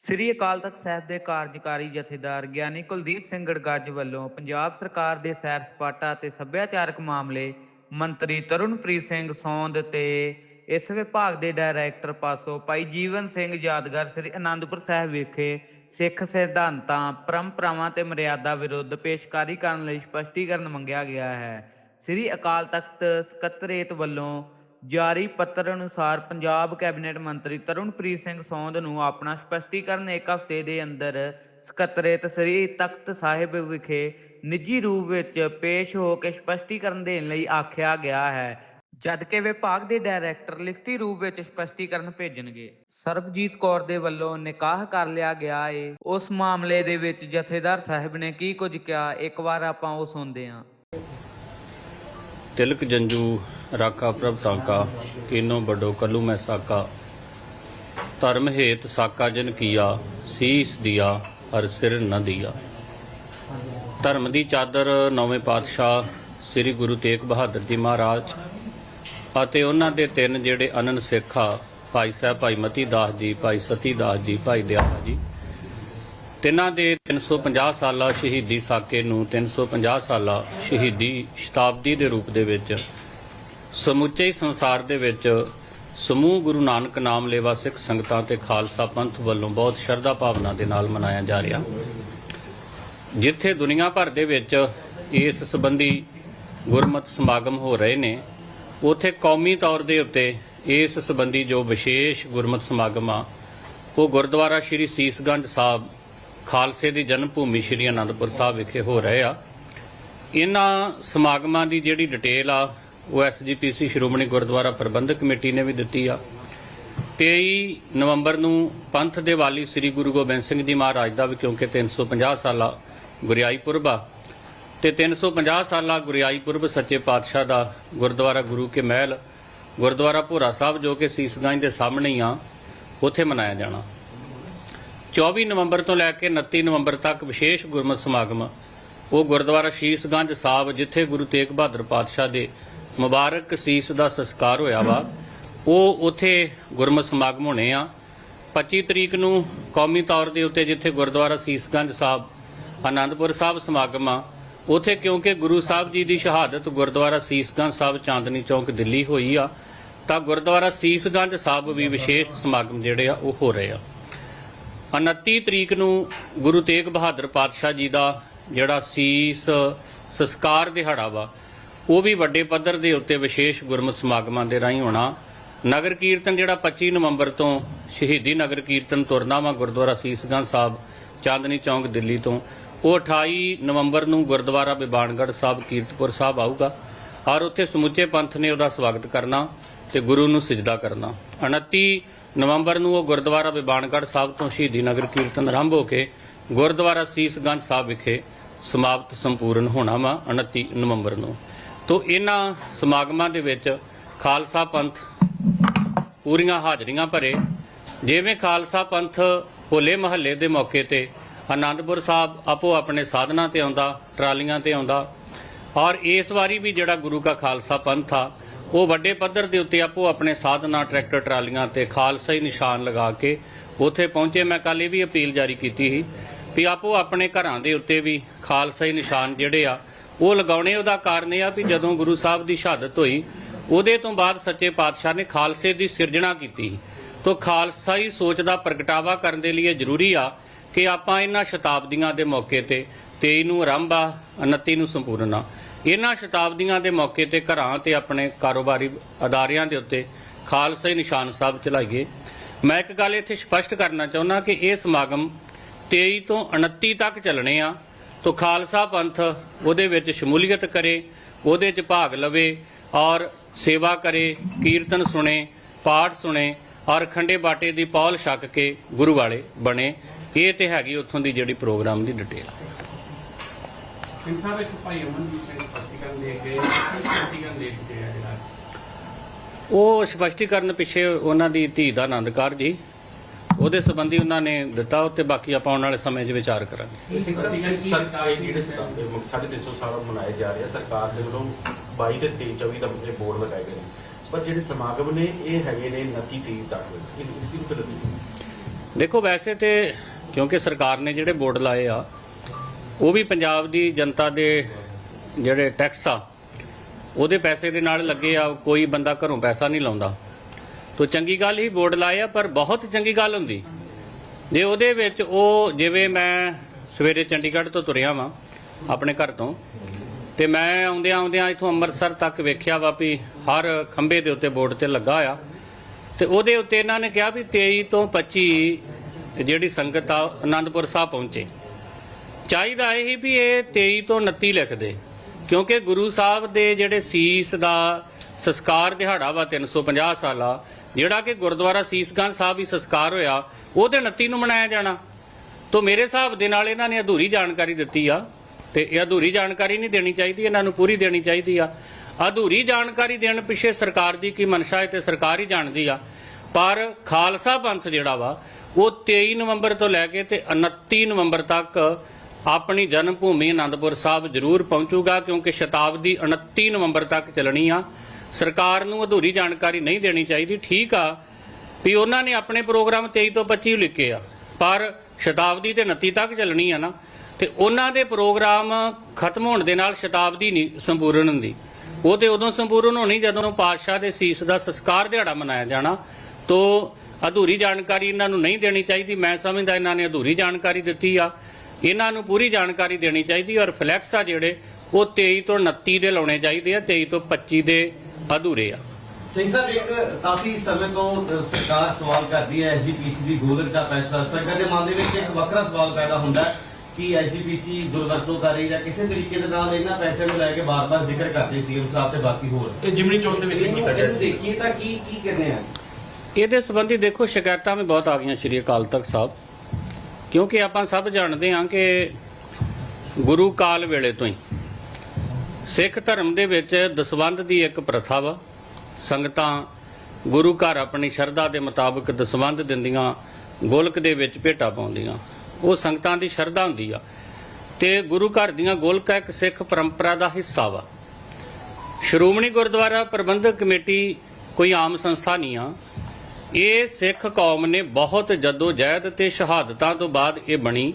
ਸ੍ਰੀ ਅਕਾਲ ਤਖਤ ਸਾਹਿਬ ਦੇ ਕਾਰਜਕਾਰੀ ਜਥੇਦਾਰ ਗਿਆਨੀ ਕੁਲਦੀਪ ਸਿੰਘ ਗੜਗੱਜ ਵੱਲੋਂ ਪੰਜਾਬ ਸਰਕਾਰ ਦੇ ਸੈਰ ਸਪਾਟਾ ਤੇ ਸੱਭਿਆਚਾਰਕ ਮਾਮਲੇ ਮੰਤਰੀ ਤਰੁਣਪ੍ਰੀਤ ਸਿੰਘ ਸੌਂਦ ਤੇ ਇਸ ਵਿਭਾਗ ਦੇ ਡਾਇਰੈਕਟਰ ਪਾਸੋਂ ਭਾਈ ਜੀਵਨ ਸਿੰਘ ਯਾਦਗਾਰ ਸ੍ਰੀ ਅਨੰਦਪੁਰ ਸਾਹਿਬ ਵਿਖੇ ਸਿੱਖ ਸਿਧਾਂਤਾਂ, ਪਰੰਪਰਾਵਾਂ ਤੇ ਮਰਿਆਦਾ ਵਿਰੁੱਧ ਪੇਸ਼ਕਾਰੀ ਕਰਨ ਲਈ ਸਪਸ਼ਟੀਕਰਨ ਮੰਗਿਆ ਗਿਆ ਹੈ। ਸ੍ਰੀ ਅਕਾਲ ਤਖਤ ਸਕੱਤਰੇਤ ਵੱਲੋਂ ਜਾਰੀ ਪੱਤਰ ਅਨੁਸਾਰ ਪੰਜਾਬ ਕੈਬਨਿਟ ਮੰਤਰੀ ਤਰੁਣਪ੍ਰੀਤ ਸਿੰਘ ਸੌਂਦ ਨੂੰ ਆਪਣਾ ਸਪਸ਼ਟੀਕਰਨ ਇੱਕ ਹਫ਼ਤੇ ਦੇ ਅੰਦਰ ਸਕੱਤਰੇਤ ਸ੍ਰੀ ਤਖਤ ਸਾਹਿਬ ਵਿਖੇ ਨਿੱਜੀ ਰੂਪ ਵਿੱਚ ਪੇਸ਼ ਹੋ ਕੇ ਸਪਸ਼ਟੀਕਰਨ ਦੇਣ ਲਈ ਆਖਿਆ ਗਿਆ ਹੈ। ਜਦਕਿ ਵਿਭਾਗ ਦੇ ਡਾਇਰੈਕਟਰ ਲਿਖਤੀ ਰੂਪ ਵਿੱਚ ਸਪਸ਼ਟੀਕਰਨ ਭੇਜਣਗੇ। ਸਰਬਜੀਤ ਕੌਰ ਦੇ ਵੱਲੋਂ ਨਿਕਾਹ ਕਰ ਲਿਆ ਗਿਆ ਏ। ਉਸ ਮਾਮਲੇ ਦੇ ਵਿੱਚ ਜਥੇਦਾਰ ਸਾਹਿਬ ਨੇ ਕੀ ਕੁਝ ਕਿਹਾ, ਇੱਕ ਵਾਰ ਆਪਾਂ ਉਹ ਸੁਣਦੇ ਹਾਂ। ਤਿਲਕ ਜੰਜੂ ਰਾਖਾ ਪ੍ਰਭ ਤਾਂਕਾ, ਕੀਨੋ ਬਡੋ ਕਲੂ ਮੈਂ ਸਾਕਾ। ਧਰਮ ਹੇਤ ਸਾਕਾ ਜਨ ਕੀਆ, ਸੀਸ ਦਿਆ, ਹਰ ਸਿਰ ਨ ਦਿਆ। ਧਰਮ ਦੀ ਚਾਦਰ ਨੌਵੇਂ ਪਾਤਸ਼ਾਹ ਸ੍ਰੀ ਗੁਰੂ ਤੇਗ ਬਹਾਦਰ ਜੀ ਮਹਾਰਾਜ ਅਤੇ ਉਹਨਾਂ ਦੇ ਤਿੰਨ ਜਿਹੜੇ ਅਨਨ ਸਿੱਖ ਆ ਭਾਈ ਸਾਹਿਬ ਭਾਈ ਮਤੀ ਦਾਸ ਜੀ, ਭਾਈ ਸਤੀ ਦਾਸ ਜੀ, ਭਾਈ ਦਿਆਲਾ ਜੀ, ਤਿੰਨਾਂ ਦੇ 350 ਸਾਲਾ ਸ਼ਹੀਦੀ ਸਾਕੇ ਨੂੰ 350 ਸਾਲਾ ਸ਼ਹੀਦੀ ਸ਼ਤਾਬਦੀ ਦੇ ਰੂਪ ਦੇ ਵਿੱਚ ਸਮੁੱਚੇ ਸੰਸਾਰ ਦੇ ਵਿੱਚ ਸਮੂਹ ਗੁਰੂ ਨਾਨਕ ਨਾਮ ਲੇਵਾ ਸਿੱਖ ਸੰਗਤਾਂ ਤੇ ਖਾਲਸਾ ਪੰਥ ਵੱਲੋਂ ਬਹੁਤ ਸ਼ਰਧਾ ਭਾਵਨਾ ਦੇ ਨਾਲ ਮਨਾਇਆ ਜਾ ਰਿਹਾ। ਜਿੱਥੇ ਦੁਨੀਆ ਭਰ ਦੇ ਵਿੱਚ ਇਸ ਸੰਬੰਧੀ ਗੁਰਮਤ ਸਮਾਗਮ ਹੋ ਰਹੇ ਨੇ, ਉਥੇ ਕੌਮੀ ਤੌਰ ਦੇ ਉੱਤੇ ਇਸ ਸੰਬੰਧੀ ਜੋ ਵਿਸ਼ੇਸ਼ ਗੁਰਮਤ ਸਮਾਗਮ ਆ, ਉਹ ਗੁਰਦੁਆਰਾ ਸ਼੍ਰੀ ਸੀਸਗੰਜ ਸਾਹਿਬ, ਖਾਲਸੇ ਦੀ ਜਨਮ ਭੂਮੀ ਸ਼੍ਰੀ ਅਨੰਦਪੁਰ ਸਾਹਿਬ ਵਿਖੇ ਹੋ ਰਹੇ ਆ। ਇਹਨਾਂ ਸਮਾਗਮਾਂ ਦੀ ਜਿਹੜੀ ਡਿਟੇਲ ਆ ਉਹ ਐਸਜੀਪੀਸੀ ਸ਼੍ਰੋਮਣੀ ਗੁਰਦੁਆਰਾ ਪ੍ਰਬੰਧਕ ਕਮੇਟੀ ਨੇ ਵੀ ਦਿੱਤੀ ਆ। 23 ਨਵੰਬਰ ਨੂੰ ਪੰਥ ਦੇ ਵਾਲੀ ਸ੍ਰੀ ਗੁਰੂ ਗੋਬਿੰਦ ਸਿੰਘ ਜੀ ਮਹਾਰਾਜ ਦਾ ਵੀ ਕਿਉਂਕਿ 350 ਸਾਲਾ ਗੁਰਿਆਈ ਪੁਰਬ ਆ ਤੇ 350 ਸਾਲਾ ਗੁਰਿਆਈ ਪੁਰਬ ਸੱਚੇ ਪਾਤਸ਼ਾਹ ਦਾ ਗੁਰਦੁਆਰਾ ਗੁਰੂ ਕੇ ਮਹਿਲ, ਗੁਰਦੁਆਰਾ ਭੋਰਾ ਸਾਹਿਬ ਜੋ ਕਿ ਸੀਸਗੰਜ ਦੇ ਸਾਹਮਣੇ ਹੀ ਆ, ਉੱਥੇ ਮਨਾਇਆ ਜਾਣਾ। 24 ਨਵੰਬਰ ਤੋਂ ਲੈ ਕੇ 29 ਨਵੰਬਰ ਤੱਕ ਵਿਸ਼ੇਸ਼ ਗੁਰਮਤਿ ਸਮਾਗਮ, ਉਹ ਗੁਰਦੁਆਰਾ ਸ਼ੀਸਗੰਜ ਸਾਹਿਬ ਜਿੱਥੇ ਗੁਰੂ ਤੇਗ ਬਹਾਦਰ ਪਾਤਸ਼ਾਹ ਦੇ ਮੁਬਾਰਕ ਸੀਸ ਦਾ ਸੰਸਕਾਰ ਹੋਇਆ ਵਾ। ਉਹ ਉਥੇ ਗੁਰਮਤ ਸਮਾਗਮ ਹੋਣੇ ਆ। 25 ਤਰੀਕ ਨੂੰ ਕੌਮੀ ਤੌਰ ਦੇ ਉੱਤੇ ਜਿੱਥੇ ਗੁਰਦੁਆਰਾ ਸੀਸਗੰਜ ਸਾਹਿਬ, ਆਨੰਦਪੁਰ ਸਾਹਿਬ ਸਮਾਗਮ ਆ, ਉਥੇ ਕਿਉਂਕਿ ਗੁਰੂ ਸਾਹਿਬ ਜੀ ਦੀ ਸ਼ਹਾਦਤ ਗੁਰਦੁਆਰਾ ਸੀਸਗੰਜ ਸਾਹਿਬ ਚਾਂਦਨੀ ਚੌਕ ਦਿੱਲੀ ਹੋਈ ਆ, ਤਾਂ ਗੁਰਦੁਆਰਾ ਸੀਸਗੰਜ ਸਾਹਿਬ ਵੀ ਵਿਸ਼ੇਸ਼ ਸਮਾਗਮ ਜਿਹੜੇ ਆ ਉਹ ਹੋ ਰਹੇ ਆ। 29 ਤਰੀਕ ਨੂੰ ਗੁਰੂ ਤੇਗ ਬਹਾਦਰ ਪਾਤਸ਼ਾਹ ਜੀ ਦਾ ਜਿਹੜਾ ਸੀਸ ਸੰਸਕਾਰ ਦਿਹਾੜਾ ਵਾ ਉਹ ਵੀ ਵੱਡੇ ਪੱਧਰ ਦੇ ਉੱਤੇ ਵਿਸ਼ੇਸ਼ ਗੁਰਮਤ ਸਮਾਗਮਾਂ ਦੇ ਰਾਹੀਂ ਹੋਣਾ। ਨਗਰ ਕੀਰਤਨ ਜਿਹੜਾ 25 ਨਵੰਬਰ ਤੋਂ ਸ਼ਹੀਦੀ ਨਗਰ ਕੀਰਤਨ ਤੁਰਨਾ ਵਾ ਗੁਰਦੁਆਰਾ ਸੀਸਗੰਜ ਸਾਹਿਬ, ਚਾਂਦਨੀ ਚੌਂਕ, ਦਿੱਲੀ ਤੋਂ, ਉਹ 28 ਨਵੰਬਰ ਨੂੰ ਗੁਰਦੁਆਰਾ ਬਿਬਾਨਗੜ੍ਹ ਸਾਹਿਬ, ਕੀਰਤਪੁਰ ਸਾਹਿਬ ਆਊਗਾ। ਔਰ ਉੱਥੇ ਸਮੁੱਚੇ ਪੰਥ ਨੇ ਉਹਦਾ ਸਵਾਗਤ ਕਰਨਾ ਤੇ ਗੁਰੂ ਨੂੰ ਸਜਦਾ ਕਰਨਾ। 29 ਨਵੰਬਰ ਨੂੰ ਉਹ ਗੁਰਦੁਆਰਾ ਬਿਬਾਨਗੜ੍ਹ ਸਾਹਿਬ ਤੋਂ ਸ਼ਹੀਦੀ ਨਗਰ ਕੀਰਤਨ ਆਰੰਭ ਹੋ ਕੇ ਗੁਰਦੁਆਰਾ ਸੀਸਗੰਜ ਸਾਹਿਬ ਵਿਖੇ ਸਮਾਪਤ ਸੰਪੂਰਨ ਹੋਣਾ ਵਾ 29 ਨਵੰਬਰ ਨੂੰ। ਤੋਂ ਇਹਨਾਂ ਸਮਾਗਮਾਂ ਦੇ ਵਿੱਚ ਖਾਲਸਾ ਪੰਥ ਪੂਰੀਆਂ ਹਾਜ਼ਰੀਆਂ ਭਰੇ, ਜਿਵੇਂ ਖਾਲਸਾ ਪੰਥ ਹੋਲੇ ਮਹੱਲੇ ਦੇ ਮੌਕੇ ਤੇ ਆਨੰਦਪੁਰ ਸਾਹਿਬ ਆਪੋ ਆਪਣੇ ਸਾਧਨਾਂ ਤੇ ਆਉਂਦਾ, ਟਰਾਲੀਆਂ ਤੇ ਆਉਂਦਾ, ਔਰ ਇਸ ਵਾਰੀ ਵੀ ਜਿਹੜਾ ਗੁਰੂ ਕਾ ਖਾਲਸਾ ਪੰਥ ਆ, ਉਹ ਵੱਡੇ ਪੱਧਰ ਦੇ ਉੱਤੇ ਆਪੋ ਆਪਣੇ ਸਾਧਨਾਂ, ਟਰੈਕਟਰ, ਟਰਾਲੀਆਂ ਤੇ ਖਾਲਸਾ ਹੀ ਨਿਸ਼ਾਨ ਲਗਾ ਕੇ ਉੱਥੇ ਪਹੁੰਚੇ। ਮੈਂ ਕੱਲ ਇਹ ਵੀ ਅਪੀਲ ਜਾਰੀ ਕੀਤੀ ਸੀ ਵੀ ਆਪੋ ਆਪਣੇ ਘਰਾਂ ਦੇ ਉੱਤੇ ਵੀ ਖਾਲਸਾ ਹੀ ਨਿਸ਼ਾਨ ਜਿਹੜੇ ਆ ਉਹ ਲਗਾਉਣੇ, ਉਹਦਾ ਕਾਰਨ ਇਹ ਆ ਵੀ ਜਦੋਂ ਗੁਰੂ ਸਾਹਿਬ ਦੀ ਸ਼ਹਾਦਤ ਹੋਈ, ਉਹਦੇ ਤੋਂ ਬਾਅਦ ਸੱਚੇ ਪਾਤਸ਼ਾਹ ਨੇ ਖਾਲਸੇ ਦੀ ਸਿਰਜਣਾ ਕੀਤੀ। ਤੋਂ ਖਾਲਸਾਈ ਸੋਚ ਦਾ ਪ੍ਰਗਟਾਵਾ ਕਰਨ ਦੇ ਲਈ ਇਹ ਜ਼ਰੂਰੀ ਆ ਕਿ ਆਪਾਂ ਇਹਨਾਂ ਸ਼ਤਾਬਦੀਆਂ ਦੇ ਮੌਕੇ ਤੇ 23 ਨੂੰ ਆਰੰਭ ਆ 29 ਨੂੰ ਸੰਪੂਰਨ ਆ। ਇਹਨਾਂ ਸ਼ਤਾਬਦੀਆਂ ਦੇ ਮੌਕੇ ਤੇ ਘਰਾਂ ਤੇ ਆਪਣੇ ਕਾਰੋਬਾਰੀ ਅਦਾਰਿਆਂ ਦੇ ਉੱਤੇ ਖਾਲਸਾ ਨਿਸ਼ਾਨ ਸਾਹਿਬ ਚਲਾਈਏ। ਮੈਂ ਇੱਕ ਗੱਲ ਇੱਥੇ ਸਪਸ਼ਟ ਕਰਨਾ ਚਾਹੁੰਦਾ ਕਿ ਇਹ ਸਮਾਗਮ 23 ਤੋਂ 29 ਤੱਕ ਚੱਲਣੇ ਆ। ਤੋਂ ਖਾਲਸਾ ਪੰਥ ਉਹਦੇ ਵਿੱਚ ਸ਼ਮੂਲੀਅਤ ਕਰੇ ਉਹਦੇ 'ਚ ਭਾਗ ਲਵੇ ਔਰ ਸੇਵਾ ਕਰੇ ਕੀਰਤਨ ਸੁਣੇ ਪਾਠ ਸੁਣੇ ਔਰ ਖੰਡੇ ਬਾਟੇ ਦੀ ਪੌਲ ਛਕ ਕੇ ਗੁਰੂ ਵਾਲੇ ਬਣੇ। ਇਹ ਤੇ ਹੈਗੀ ਉੱਥੋਂ ਦੀ ਜਿਹੜੀ ਪ੍ਰੋਗਰਾਮ ਦੀ ਡਿਟੇਲ ਸਿੰਘ ਸਾਹਿਬ ਇੱਕ ਭਾਈ ਅਮਨਦੀਪ ਸਿੰਘ ਸਪਸ਼ਟੀਕਰਨ ਦੇ ਕੇ ਸਪਸ਼ਟੀਕਰਨ ਦੇ ਕੇ ਆ ਜਿਹੜਾ? ਉਹ ਸਪਸ਼ਟੀਕਰਨ ਪਿੱਛੇ ਉਹਨਾਂ ਦੀ ਧੀ ਦਾ ਆਨੰਦਕਾਰ ਜੀ। ਉਹਦੇ ਸੰਬੰਧੀ ਉਹਨਾਂ ਨੇ ਦਿੱਤਾ ਉੱਤੇ ਬਾਕੀ ਆਪਾਂ ਆਉਣ ਵਾਲੇ ਸਮੇਂ 'ਚ ਵਿਚਾਰ ਕਰਾਂਗੇ। ਕੀ ਦਿੱਤਾ ਸਰਕਾਰ ਜਿਹੜੇ ਸਾਲ ਮਨਾਏ ਜਾ ਰਹੇ ਸਰਕਾਰ ਦੇ ਵੱਲੋਂ 22 ਤੇ 23 24 ਤੱਕ ਦੇ ਬੋਰਡ ਲਗਾਏ ਗਏ ਨੇ। ਪਰ ਜਿਹੜੇ ਸਮਾਗਮ ਨੇ ਇਹ ਹੈਗੇ ਨੇ 29 30 ਤੱਕ। ਇਸ ਇਸ ਦੀ ਉਤਰ ਦੇਖੋ ਵੈਸੇ ਤੇ ਕਿਉਂਕਿ ਸਰਕਾਰ ਨੇ ਜਿਹੜੇ ਬੋਰਡ ਲਾਏ ਆ ਉਹ ਵੀ ਪੰਜਾਬ ਦੀ ਜਨਤਾ ਦੇ ਜਿਹੜੇ ਟੈਕਸ ਆ ਉਹਦੇ ਪੈਸੇ ਦੇ ਨਾਲ ਲੱਗੇ ਆ ਕੋਈ ਬੰਦਾ ਘਰੋਂ ਪੈਸਾ ਨਹੀਂ ਲਾਉਂਦਾ। ਤੋ ਚੰਗੀ ਗੱਲ ਹੀ ਬੋਰਡ ਲਾਏ ਆ, ਪਰ ਬਹੁਤ ਚੰਗੀ ਗੱਲ ਹੁੰਦੀ। ਜੇ ਉਹਦੇ ਵਿੱਚ ਉਹ ਜਿਵੇਂ ਮੈਂ ਸਵੇਰੇ ਚੰਡੀਗੜ੍ਹ ਤੋਂ ਤੁਰਿਆ ਵਾਂ, ਆਪਣੇ ਘਰ ਤੋਂ, ਤੇ ਮੈਂ ਆਉਂਦਿਆਂ ਆਉਂਦਿਆਂ ਇਥੋਂ ਅੰਮ੍ਰਿਤਸਰ ਤੱਕ ਵੇਖਿਆ ਵਾ ਵੀ ਹਰ ਖੰਭੇ ਦੇ ਉੱਤੇ ਬੋਰਡ ਤੇ ਲੱਗਾ ਆ। ਤੇ ਉਹਦੇ ਉੱਤੇ ਇਹਨਾਂ ਨੇ ਕਿਹਾ ਵੀ 23 ਤੋਂ 25 ਜਿਹੜੀ ਸੰਗਤ ਆ ਆਨੰਦਪੁਰ ਸਾਹਿਬ ਪਹੁੰਚੇ। ਚਾਹੀਦਾ ਇਹ ਵੀ ਇਹ 23 ਤੋਂ 29 ਲਿਖਦੇ ਕਿਉਂਕਿ ਗੁਰੂ ਸਾਹਿਬ ਦੇ ਜਿਹੜੇ ਸੀਸ ਦਾ ਸੰਸਕਾਰ ਦਿਹਾੜਾ ਵਾ 350 ਸਾਲਾ, ਜਿਹੜਾ ਕਿ ਗੁਰਦੁਆਰਾ ਸੀਸਗੰਜ ਸਾਹਿਬ ਹੀ ਸੰਸਕਾਰ ਹੋਇਆ, ਉਹਦੇ 29 ਨੂੰ ਮਨਾਇਆ ਜਾਣਾ। ਤੋਂ ਮੇਰੇ ਹਿਸਾਬ ਦੇ ਨਾਲ ਇਹਨਾਂ ਨੇ ਅਧੂਰੀ ਜਾਣਕਾਰੀ ਦਿੱਤੀ ਆ, ਤੇ ਇਹ ਅਧੂਰੀ ਜਾਣਕਾਰੀ ਨਹੀਂ ਦੇਣੀ ਚਾਹੀਦੀ, ਇਹਨਾਂ ਨੂੰ ਪੂਰੀ ਦੇਣੀ ਚਾਹੀਦੀ ਆ। ਅਧੂਰੀ ਜਾਣਕਾਰੀ ਦੇਣ ਪਿੱਛੇ ਸਰਕਾਰ ਦੀ ਕੀ ਮਨਸ਼ਾ ਹੈ ਤੇ ਸਰਕਾਰ ਹੀ ਜਾਣਦੀ ਆ। ਪਰ ਖਾਲਸਾ ਪੰਥ ਜਿਹੜਾ ਵਾ, ਉਹ 23 ਨਵੰਬਰ ਤੋਂ ਲੈ ਕੇ ਤੇ 29 ਨਵੰਬਰ ਤੱਕ ਆਪਣੀ ਜਨਮ ਭੂਮੀ ਆਨੰਦਪੁਰ ਸਾਹਿਬ ਜ਼ਰੂਰ ਪਹੁੰਚੂਗਾ, ਕਿਉਂਕਿ ਸ਼ਤਾਬਦੀ 29 ਨਵੰਬਰ ਤੱਕ ਚੱਲਣੀ ਆ। ਸਰਕਾਰ ਨੂੰ ਅਧੂਰੀ ਜਾਣਕਾਰੀ ਨਹੀਂ ਦੇਣੀ ਚਾਹੀਦੀ, ਠੀਕ ਆ, ਵੀ ਉਹਨਾਂ ਨੇ ਆਪਣੇ ਪ੍ਰੋਗਰਾਮ 23 ਤੋਂ 25 ਲਿਖੇ ਆ। ਪਰ ਸ਼ਤਾਬਦੀ ਤੇ 29 ਤੱਕ ਚੱਲਣੀ ਆ ਨਾ, ਤੇ ਉਹਨਾਂ ਦੇ ਪ੍ਰੋਗਰਾਮ ਖਤਮ ਹੋਣ ਦੇ ਨਾਲ ਸ਼ਤਾਬਦੀ ਨਹੀਂ ਸੰਪੂਰਨ ਹੁੰਦੀ। ਉਹ ਤੇ ਉਦੋਂ ਸੰਪੂਰਨ ਹੋਣੀ ਜਦੋਂ ਪਾਤਸ਼ਾਹ ਦੇ ਸੀਸ ਦਾ ਸੰਸਕਾਰ ਦਿਹਾੜਾ ਮਨਾਇਆ ਜਾਣਾ। ਤੋਂ ਅਧੂਰੀ ਜਾਣਕਾਰੀ ਇਹਨਾਂ ਨੂੰ ਨਹੀਂ ਦੇਣੀ ਚਾਹੀਦੀ, ਮੈਂ ਸਮਝਦਾ ਇਹਨਾਂ ਨੇ ਅਧੂਰੀ ਜਾਣਕਾਰੀ ਦਿੱਤੀ ਆ। ਇਹਨਾਂ ਨੂੰ ਪੂਰੀ ਜਾਣਕਾਰੀ ਦੇਣੀ ਚਾਹੀਦੀ ਔਰ ਫਲੈਕਸ ਆ ਜਿਹੜੇ, ਉਹ 23 ਤੋਂ 29 ਦੇ ਲਾਉਣੇ ਚਾਹੀਦੇ ਆ 23 ਤੋਂ 25 ਦੇ ਅਧੂਰੇ ਆ। ਸਿੰਘ ਸਾਹਿਬ ਇੱਕ ਕਾਫੀ ਸਮੇਂ ਤੋਂ ਸਰਕਾਰ ਸਵਾਲ ਕਰਦੀ ਹੈ ਐਸਜੀਪੀਸੀ ਦੀ ਗੋਲਕ ਦਾ ਫੈਸਲਾ। ਸੰਗਤ ਦੇ ਮਨ ਦੇ ਵਿੱਚ ਇੱਕ ਵੱਖਰਾ ਸਵਾਲ ਪੈਦਾ ਹੁੰਦਾ ਹੈ ਕਿ ਐਸਜੀਪੀਸੀ ਦੁਰਵਰਤੋਂ ਕਰ ਰਹੀ ਜਾਂ ਕਿਸੇ ਤਰੀਕੇ ਦੇ ਨਾਲ ਇਹਨਾਂ ਪੈਸਿਆਂ ਨੂੰ ਲੈ ਕੇ ਬਾਰ-ਬਾਰ ਜ਼ਿਕਰ ਕਰਦੇ ਸੀਐਮ ਸਾਹਿਬ ਤੇ ਬਾਕੀ ਹੋਰ। ਇਹ ਜਿਮਨੀ ਚੌਕ ਦੇ ਵਿੱਚ ਕੀਤਾ ਗਿਆ ਦੇਖੀਏ ਤਾਂ ਕੀ ਕੀ ਕਹਿੰਦੇ ਆ? ਇਹਦੇ ਸੰਬੰਧੀ ਦੇਖੋ ਸ਼ਿਕਾਇਤਾਂ ਵੀ ਬਹੁਤ ਆ ਗਈਆਂ ਸ਼੍ਰੀ ਅਕਾਲ ਤਖਤ ਸਾਹਿਬ। ਕਿਉਂਕਿ ਆਪਾਂ ਸਭ ਜਾਣਦੇ ਹਾਂ ਕਿ ਗੁਰੂ ਕਾਲ ਵੇਲੇ ਤੋਂ ਹੀ ਸਿੱਖ ਧਰਮ ਦੇ ਵਿੱਚ ਦਸਵੰਧ ਦੀ ਇੱਕ ਪ੍ਰਥਾ ਵਾ। ਸੰਗਤਾਂ ਗੁਰੂ ਘਰ ਆਪਣੀ ਸ਼ਰਧਾ ਦੇ ਮੁਤਾਬਕ ਦਸਵੰਧ ਦਿੰਦੀਆਂ, ਗੋਲਕ ਦੇ ਵਿੱਚ ਭੇਟਾ ਪਾਉਂਦੀਆਂ। ਉਹ ਸੰਗਤਾਂ ਦੀ ਸ਼ਰਧਾ ਹੁੰਦੀ ਆ। ਤੇ ਗੁਰੂ ਘਰ ਦੀਆਂ ਗੋਲਕਾਂ ਇੱਕ ਸਿੱਖ ਪਰੰਪਰਾ ਦਾ ਹਿੱਸਾ ਵਾ। ਸ਼੍ਰੋਮਣੀ ਗੁਰਦੁਆਰਾ ਪ੍ਰਬੰਧਕ ਕਮੇਟੀ ਕੋਈ ਆਮ ਸੰਸਥਾ ਨਹੀਂ ਆ। ਇਹ ਸਿੱਖ ਕੌਮ ਨੇ ਬਹੁਤ ਜਦੋਜਹਿਦ ਤੇ ਸ਼ਹਾਦਤਾਂ ਤੋਂ ਬਾਅਦ ਇਹ ਬਣੀ,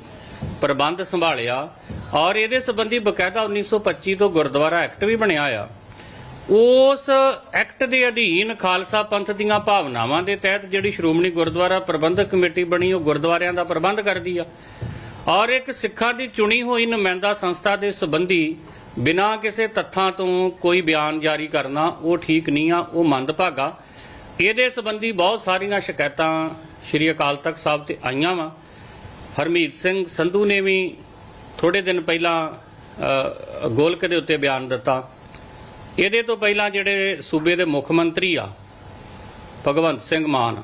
ਪ੍ਰਬੰਧ ਸੰਭਾਲਿਆ। ਔਰ ਇਹਦੇ ਸੰਬੰਧੀ ਬਕਾਇਦਾ 1925 ਤੋਂ ਗੁਰਦੁਆਰਾ ਐਕਟ ਵੀ ਬਣਿਆ ਆ। ਉਸ ਐਕਟ ਦੇ ਅਧੀਨ ਖਾਲਸਾ ਪੰਥ ਦੀਆਂ ਭਾਵਨਾਵਾਂ ਦੇ ਤਹਿਤ ਜਿਹੜੀ ਸ਼੍ਰੋਮਣੀ ਗੁਰਦੁਆਰਾ ਪ੍ਰਬੰਧਕ ਕਮੇਟੀ ਬਣੀ, ਉਹ ਗੁਰਦੁਆਰਿਆਂ ਦਾ ਪ੍ਰਬੰਧ ਕਰਦੀ ਆ। ਔਰ ਇੱਕ ਸਿੱਖਾਂ ਦੀ ਚੁਣੀ ਹੋਈ ਨੁਮਾਇੰਦਾ ਸੰਸਥਾ ਦੇ ਸੰਬੰਧੀ ਬਿਨਾਂ ਕਿਸੇ ਤੱਥਾਂ ਤੋਂ ਕੋਈ ਬਿਆਨ ਜਾਰੀ ਕਰਨਾ, ਉਹ ਠੀਕ ਨਹੀਂ ਆ, ਉਹ ਮੰਦਭਾਗਾ। ਇਹਦੇ ਸੰਬੰਧੀ ਬਹੁਤ ਸਾਰੀਆਂ ਸ਼ਿਕਾਇਤਾਂ ਸ਼੍ਰੀ ਅਕਾਲ ਤਖਤ ਸਾਹਿਬ ਤੇ ਆਈਆਂ ਵਾ। ਹਰਮੀਤ ਸਿੰਘ ਸੰਧੂ ਨੇ ਵੀ ਥੋੜੇ ਦਿਨ ਪਹਿਲਾਂ ਗੋਲਕ ਦੇ ਉੱਤੇ ਬਿਆਨ ਦਿੱਤਾ। ਇਹਦੇ ਤੋਂ ਪਹਿਲਾਂ ਜਿਹੜੇ ਸੂਬੇ ਦੇ ਮੁੱਖ ਮੰਤਰੀ ਆ, ਭਗਵੰਤ ਸਿੰਘ ਮਾਨ,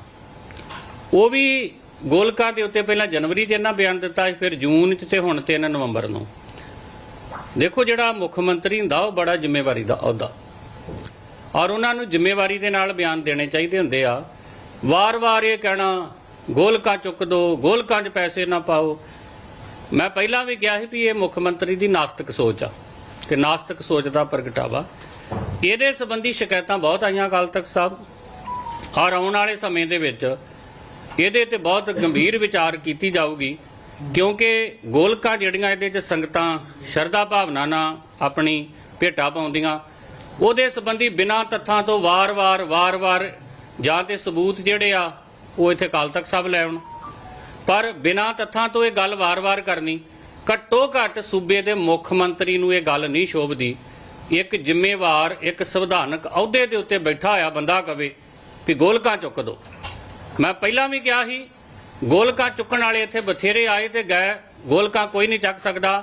ਉਹ ਵੀ ਗੋਲਕਾਂ ਦੇ ਉੱਤੇ ਪਹਿਲਾਂ ਜਨਵਰੀ 'ਚ ਇਹਨਾਂ ਬਿਆਨ ਦਿੱਤਾ, ਫਿਰ ਜੂਨ 'ਚ ਤੇ ਹੁਣ 3 ਨਵੰਬਰ ਨੂੰ। ਦੇਖੋ ਜਿਹੜਾ ਮੁੱਖ ਮੰਤਰੀ ਹੁੰਦਾ, ਉਹ ਬੜਾ ਜ਼ਿੰਮੇਵਾਰੀ ਦਾ ਅਹੁਦਾ। ਔਰ ਉਹਨਾਂ ਨੂੰ ਜ਼ਿੰਮੇਵਾਰੀ ਦੇ ਨਾਲ ਬਿਆਨ ਦੇਣੇ ਚਾਹੀਦੇ ਹੁੰਦੇ ਆ। ਵਾਰ-ਵਾਰ ਇਹ ਕਹਿਣਾ, ਗੋਲਕਾਂ ਚੁੱਕ ਦੋ, ਗੋਲਕਾਂ 'ਚ ਪੈਸੇ ਨਾ ਪਾਓ। ਮੈਂ ਪਹਿਲਾਂ ਵੀ ਕਿਹਾ ਸੀ ਵੀ ਇਹ ਮੁੱਖ ਮੰਤਰੀ ਦੀ ਨਾਸਤਿਕ ਸੋਚ ਆ, ਕਿ ਨਾਸਤਿਕ ਸੋਚ ਦਾ ਪ੍ਰਗਟਾਵਾ। ਇਹਦੇ ਸੰਬੰਧੀ ਸ਼ਿਕਾਇਤਾਂ ਬਹੁਤ ਆਈਆਂ ਅਕਾਲ ਤਖਤ ਸਾਹਿਬ। ਔਰ ਆਉਣ ਵਾਲੇ ਸਮੇਂ ਦੇ ਵਿੱਚ ਇਹਦੇ ਤੇ ਬਹੁਤ ਗੰਭੀਰ ਵਿਚਾਰ ਕੀਤੀ ਜਾਊਗੀ, ਕਿਉਂਕਿ ਗੋਲਕਾ ਜਿਹੜੀਆਂ ਇਹਦੇ 'ਚ ਸੰਗਤਾਂ ਸ਼ਰਧਾ ਭਾਵਨਾ ਨਾਲ ਆਪਣੀ ਭੇਟਾ ਪਾਉਂਦੀਆਂ, ਉਹਦੇ ਸੰਬੰਧੀ ਬਿਨਾਂ ਤੱਥਾਂ ਤੋਂ ਵਾਰ-ਵਾਰ ਵਾਰ-ਵਾਰ ਜਾਂ ਤੇ ਸਬੂਤ ਜਿਹੜੇ ਆ, ਉਹ ਇੱਥੇ ਅਕਾਲ ਤਖਤ ਸਾਹਿਬ ਲੈ ਆਉਣ। ਪਰ ਬਿਨਾਂ ਤੱਥਾਂ ਤੋਂ ਇਹ ਗੱਲ ਵਾਰ-ਵਾਰ ਕਰਨੀ, ਘੱਟੋ ਘੱਟ ਸੂਬੇ ਦੇ ਮੁੱਖ ਮੰਤਰੀ ਨੂੰ ਇਹ ਗੱਲ ਨਹੀਂ ਸ਼ੋਭਦੀ। ਇੱਕ ਜ਼ਿੰਮੇਵਾਰ, ਇੱਕ ਸੰਵਿਧਾਨਕ ਅਹੁਦੇ ਦੇ ਉੱਤੇ ਬੈਠਾ ਹੋਇਆ ਬੰਦਾ ਕਵੇ ਵੀ ਗੋਲਕਾਂ ਚੁੱਕ ਦੋ। ਮੈਂ ਪਹਿਲਾਂ ਵੀ ਕਿਹਾ ਸੀ, ਗੋਲਕਾਂ ਚੁੱਕਣ ਵਾਲੇ ਇੱਥੇ ਬਥੇਰੇ ਆਏ ਤੇ ਗਏ, ਗੋਲਕਾਂ ਕੋਈ ਨਹੀਂ ਚੱਕ ਸਕਦਾ।